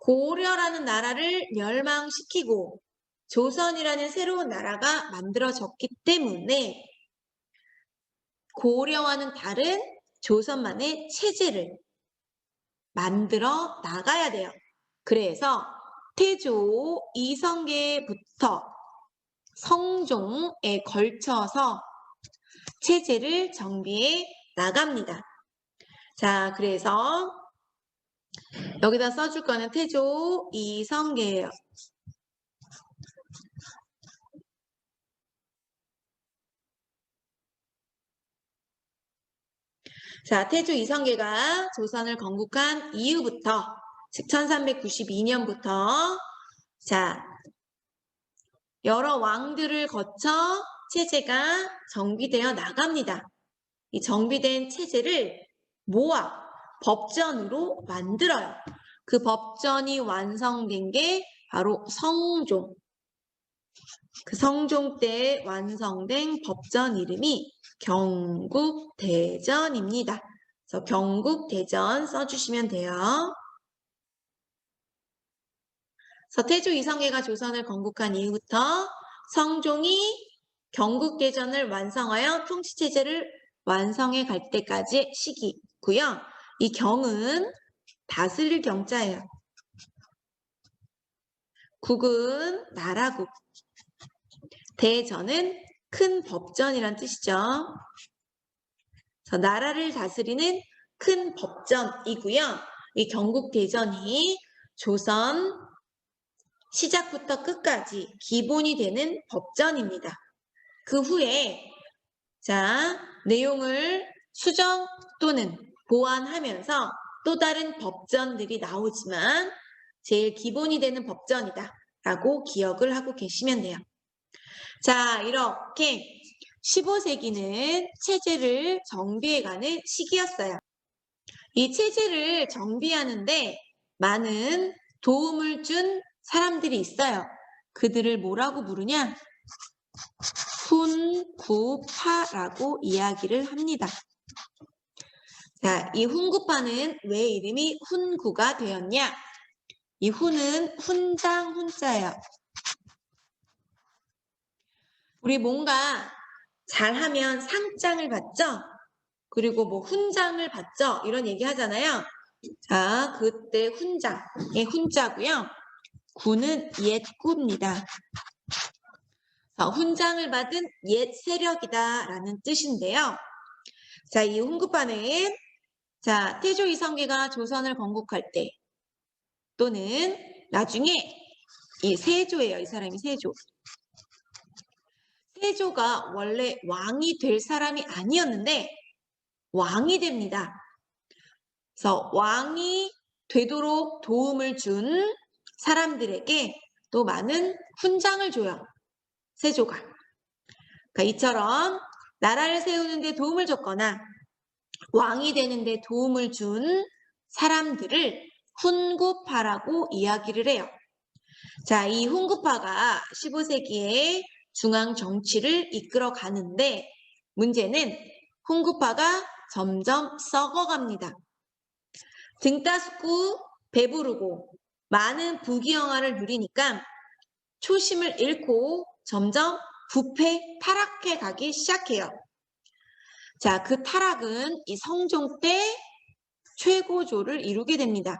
고려라는 나라를 멸망시키고 조선이라는 새로운 나라가 만들어졌기 때문에 고려와는 다른 조선만의 체제를 만들어 나가야 돼요. 그래서 태조 이성계부터 성종에 걸쳐서 체제를 정비해 나갑니다. 자, 그래서 여기다 써줄 거는 태조 이성계예요. 자, 태조 이성계가 조선을 건국한 이후부터, 즉 1392년부터 자, 여러 왕들을 거쳐 체제가 정비되어 나갑니다. 이 정비된 체제를 모아 법전으로 만들어요. 그 법전이 완성된 게 바로 성종. 그 성종 때 완성된 법전 이름이 경국대전입니다. 그래서 경국대전 써주시면 돼요. 서태조 이성계가 조선을 건국한 이후부터 성종이 경국대전을 완성하여 통치체제를 완성해 갈 때까지 시기고요. 이 경은 다스릴 경자예요. 국은 나라국. 대전은 큰 법전이란 뜻이죠. 나라를 다스리는 큰 법전이고요. 이 경국 대전이 조선 시작부터 끝까지 기본이 되는 법전입니다. 그 후에 자 내용을 수정 또는 보완하면서 또 다른 법전들이 나오지만 제일 기본이 되는 법전이다 라고 기억을 하고 계시면 돼요. 자 이렇게 15세기는 체제를 정비해가는 시기였어요. 이 체제를 정비하는데 많은 도움을 준 사람들이 있어요. 그들을 뭐라고 부르냐? 훈구파라고 이야기를 합니다. 자, 이 훈구파는 왜 이름이 훈구가 되었냐? 이 훈은 훈장 훈자예요. 우리 뭔가 잘하면 상장을 받죠? 그리고 뭐 훈장을 받죠? 이런 얘기 하잖아요. 자, 그때 훈장의 훈자고요. 구는 옛구입니다. 훈장을 받은 옛 세력이다 라는 뜻인데요. 자, 이 훈구파는 자, 태조 이성계가 조선을 건국할 때 또는 나중에 이 세조예요. 이 사람이 세조. 세조가 원래 왕이 될 사람이 아니었는데 왕이 됩니다. 그래서 왕이 되도록 도움을 준 사람들에게 또 많은 훈장을 줘요. 세조가. 그러니까 이처럼 나라를 세우는데 도움을 줬거나 왕이 되는데 도움을 준 사람들을 훈구파라고 이야기를 해요. 자, 이 훈구파가 15세기에 중앙 정치를 이끌어 가는데 문제는 훈구파가 점점 썩어갑니다. 등 따숩고 배부르고 많은 부귀영화를 누리니까 초심을 잃고 점점 부패, 타락해 가기 시작해요. 자, 그 타락은 이 성종 때 최고조를 이루게 됩니다.